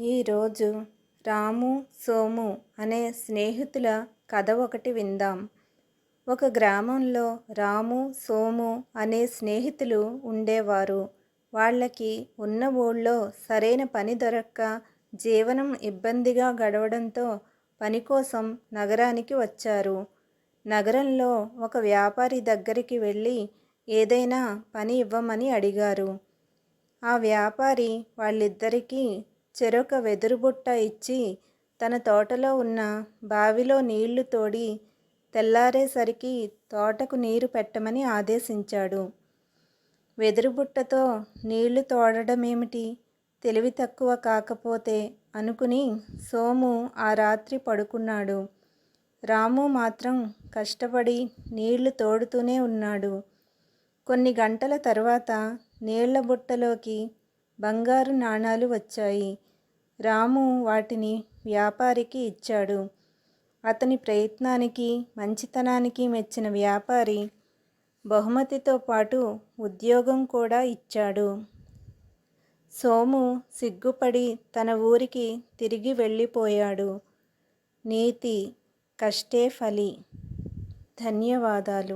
ఈరోజు రాము సోము అనే స్నేహితుల కథ ఒకటి విందాం. ఒక గ్రామంలో రాము సోము అనే స్నేహితులు ఉండేవారు. వాళ్ళకి ఉన్న ఊళ్ళో సరైన పని దొరక్క జీవనం ఇబ్బందిగా గడవడంతో పని కోసం నగరానికి వచ్చారు. నగరంలో ఒక వ్యాపారి దగ్గరికి వెళ్ళి ఏదైనా పని ఇవ్వమని అడిగారు. ఆ వ్యాపారి వాళ్ళిద్దరికీ చెరొక వెదురుబుట్ట ఇచ్చి తన తోటలో ఉన్న బావిలో నీళ్ళు తోడి తెల్లారేసరికి తోటకు నీరు పెట్టమని ఆదేశించాడు. వెదురుబుట్టతో నీళ్ళు తోడడమేమిటి? తెలివి తక్కువ కాకపోతే అనుకుని సోము ఆ రాత్రి పడుకున్నాడు. రాము మాత్రం కష్టపడి నీళ్ళు తోడుతూనే ఉన్నాడు. కొన్ని గంటల తర్వాత నీళ్ళ బుట్టలోకి బంగారు నాణాలు వచ్చాయి. రాము వాటిని వ్యాపారికి ఇచ్చాడు. అతని ప్రయత్నానికి మంచితనానికి మెచ్చిన వ్యాపారి బహుమతితో పాటు ఉద్యోగం కూడా ఇచ్చాడు. సోము సిగ్గుపడి తన ఊరికి తిరిగి వెళ్ళిపోయాడు. నీతి కష్టే ఫలి. ధన్యవాదాలు.